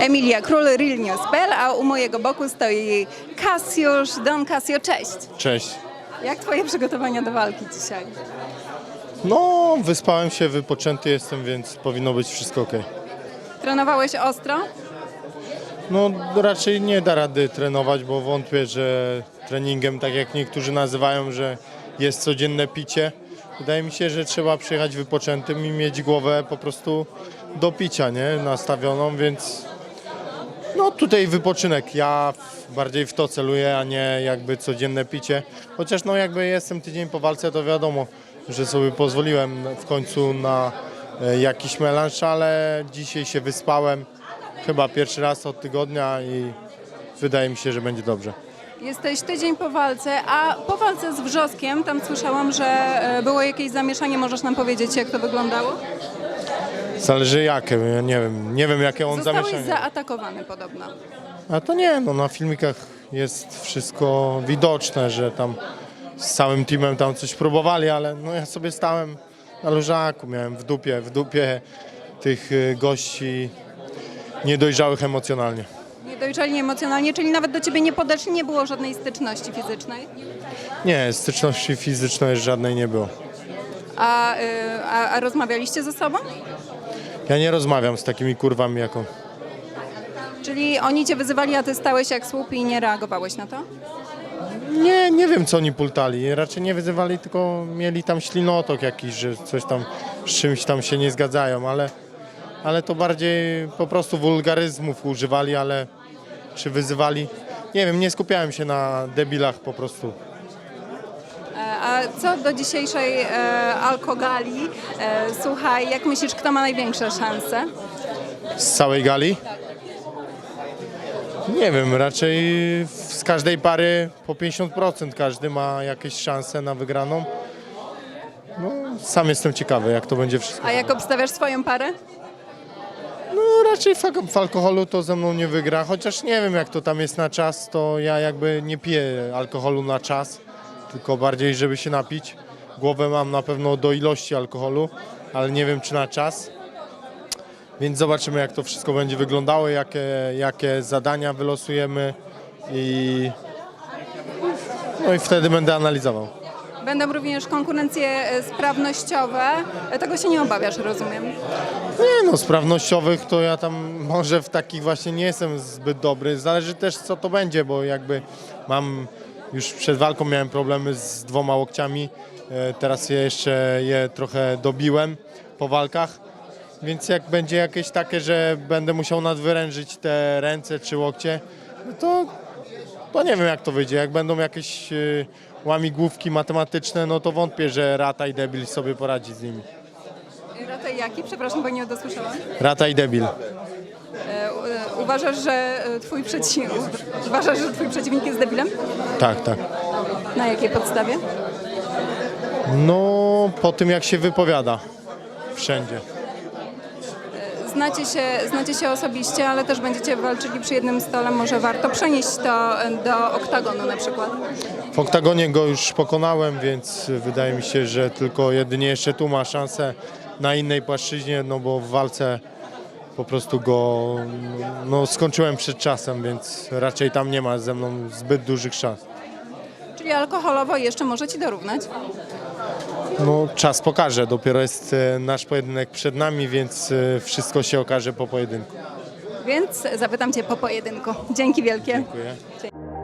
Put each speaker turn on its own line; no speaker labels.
Emilia Król, Real News.pl, a u mojego boku stoi Kasiusz. Don Kasio, cześć.
Cześć.
Jak twoje przygotowania do walki dzisiaj?
No, wyspałem się, wypoczęty jestem, więc powinno być wszystko ok.
Trenowałeś ostro?
No, raczej nie da rady trenować, bo wątpię, że treningiem, tak jak niektórzy nazywają, że jest codzienne picie. Wydaje mi się, że trzeba przyjechać wypoczętym i mieć głowę po prostu do picia, nie? Nastawioną, więc no tutaj wypoczynek. Ja bardziej w to celuję, a nie jakby codzienne picie. Chociaż no jakby jestem tydzień po walce, to wiadomo, że sobie pozwoliłem w końcu na e, jakiś melanż, ale dzisiaj się wyspałem. Chyba pierwszy raz od tygodnia i wydaje mi się, że będzie dobrze.
Jesteś tydzień po walce, a po walce z Wrzoskiem, tam słyszałam, że e, było jakieś zamieszanie. Możesz nam powiedzieć, jak to wyglądało?
Zależy jakie, ja nie wiem, nie wiem jakie on
Zostałeś
zamieszanie.
zaatakowany podobno.
A to nie, no na filmikach jest wszystko widoczne, że tam z całym teamem tam coś próbowali, ale no ja sobie stałem na lużaku, miałem w dupie, w dupie tych y, gości niedojrzałych emocjonalnie.
Niedojrzalnie emocjonalnie, czyli nawet do ciebie nie podeszli, nie było żadnej styczności fizycznej.
Nie, styczności fizycznej żadnej nie było.
A, y, a, a rozmawialiście ze sobą?
Ja nie rozmawiam z takimi kurwami jak on.
Czyli oni cię wyzywali, a ty stałeś jak słup i nie reagowałeś na to?
Nie, nie wiem co oni pultali. Raczej nie wyzywali, tylko mieli tam ślinotok jakiś, że coś tam z czymś tam się nie zgadzają, ale, ale to bardziej po prostu wulgaryzmów używali, ale czy wyzywali? Nie wiem, nie skupiałem się na debilach po prostu.
Co do dzisiejszej e, alkogali, e, słuchaj, jak myślisz, kto ma największe szanse?
Z całej gali? Nie wiem, raczej z każdej pary po 50% każdy ma jakieś szanse na wygraną. No, sam jestem ciekawy, jak to będzie wszystko.
A jak obstawiasz swoją parę?
No raczej w, w alkoholu to ze mną nie wygra, chociaż nie wiem jak to tam jest na czas, to ja jakby nie piję alkoholu na czas, tylko bardziej żeby się napić. Głowę mam na pewno do ilości alkoholu, ale nie wiem czy na czas. Więc zobaczymy jak to wszystko będzie wyglądało, jakie, jakie zadania wylosujemy i no i wtedy będę analizował.
Będą również konkurencje e, sprawnościowe. E, Tego się nie obawiasz, rozumiem.
Nie no, sprawnościowych to ja tam może w takich właśnie nie jestem zbyt dobry. Zależy też co to będzie, bo jakby mam, już przed walką miałem problemy z dwoma łokciami, e, teraz je jeszcze je trochę dobiłem po walkach. Więc jak będzie jakieś takie, że będę musiał nadwyrężyć te ręce czy łokcie, no to, to nie wiem jak to wyjdzie. Jak będą jakieś e, łamigłówki matematyczne, no to wątpię, że Rata i Debil sobie poradzi z nimi.
Rataj jaki? Przepraszam, bo nie dosłyszałam.
Rata i Debil.
Uważasz, że e, twój przeciwnik, uważasz, że twój przeciwnik jest debilem?
Tak, tak.
Na jakiej podstawie?
No, po tym jak się wypowiada. Wszędzie.
Znacie się, znacie się osobiście, ale też będziecie walczyli przy jednym stole. Może warto przenieść to e, do oktagonu na przykład.
W oktagonie go już pokonałem, więc wydaje mi się, że tylko jedynie jeszcze tu ma szansę na innej płaszczyźnie, no bo w walce po prostu go no, skończyłem przed czasem, więc raczej tam nie ma ze mną zbyt dużych szans.
Czyli alkoholowo jeszcze może ci dorównać.
No, czas pokaże, dopiero jest e, nasz pojedynek przed nami, więc e, wszystko się okaże po pojedynku.
Więc zapytam cię po pojedynku. Dzięki wielkie.
Dziękuję.
Dzięki.